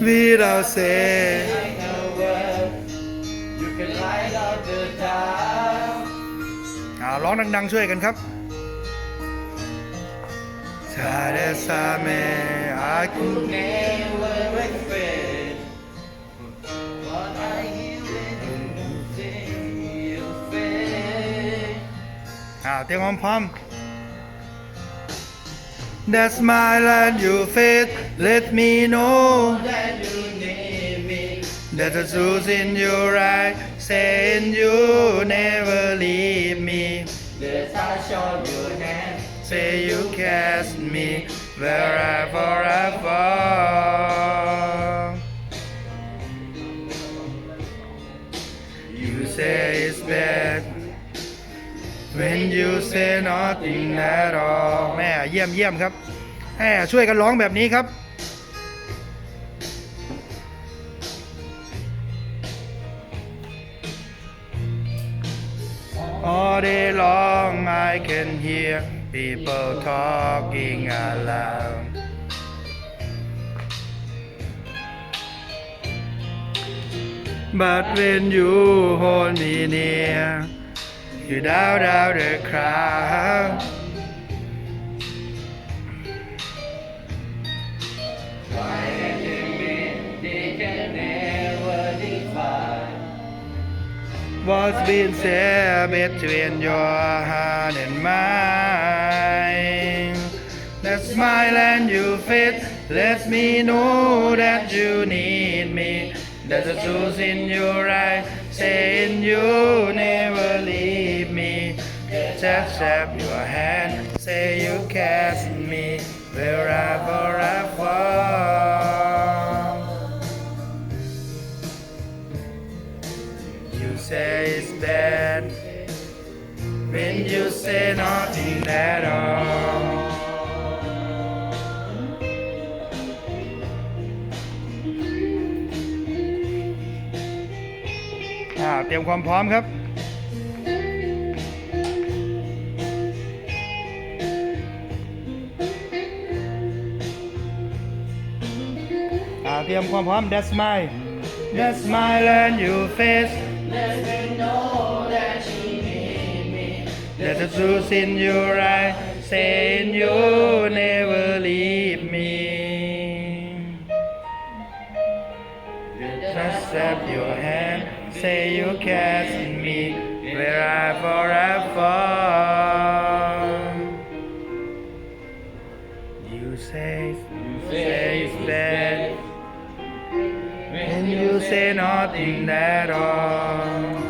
without say no word. You can light up the dark. อ่าร้องดังๆช่วยกันครับชาเดซาเมอาคุ Never expect what I hear when you say you fade. อ่าเตรียมความพร้อม That's my land you fit let me know That you need me. that the truth in your eyes saying you never leave me The touch of your hand. say you cast me wherever I fall when you say nothing at all แม่เยี่ยมเยี่ยมครับแม่ช่วยกันร้องแบบนี้ครับ All day long I can hear people talking aloud. But when you hold me near, doubt out the crowd. They can never define. What's been said between your heart and mine? That's my land you fit. Let me know that you need me. There's a truth in your eyes Just grab your hand, say you cast me wherever I fall. You say it's bad when you say nothing at all. อ่าเตรียมความพร้อมครับ เตรียมความพร้อม That's my That's my land you face Let me know that you need me. There's the truth in your eyes saying you never leave me. Just up your hand, say you cast me wherever I fall. say nothing at all.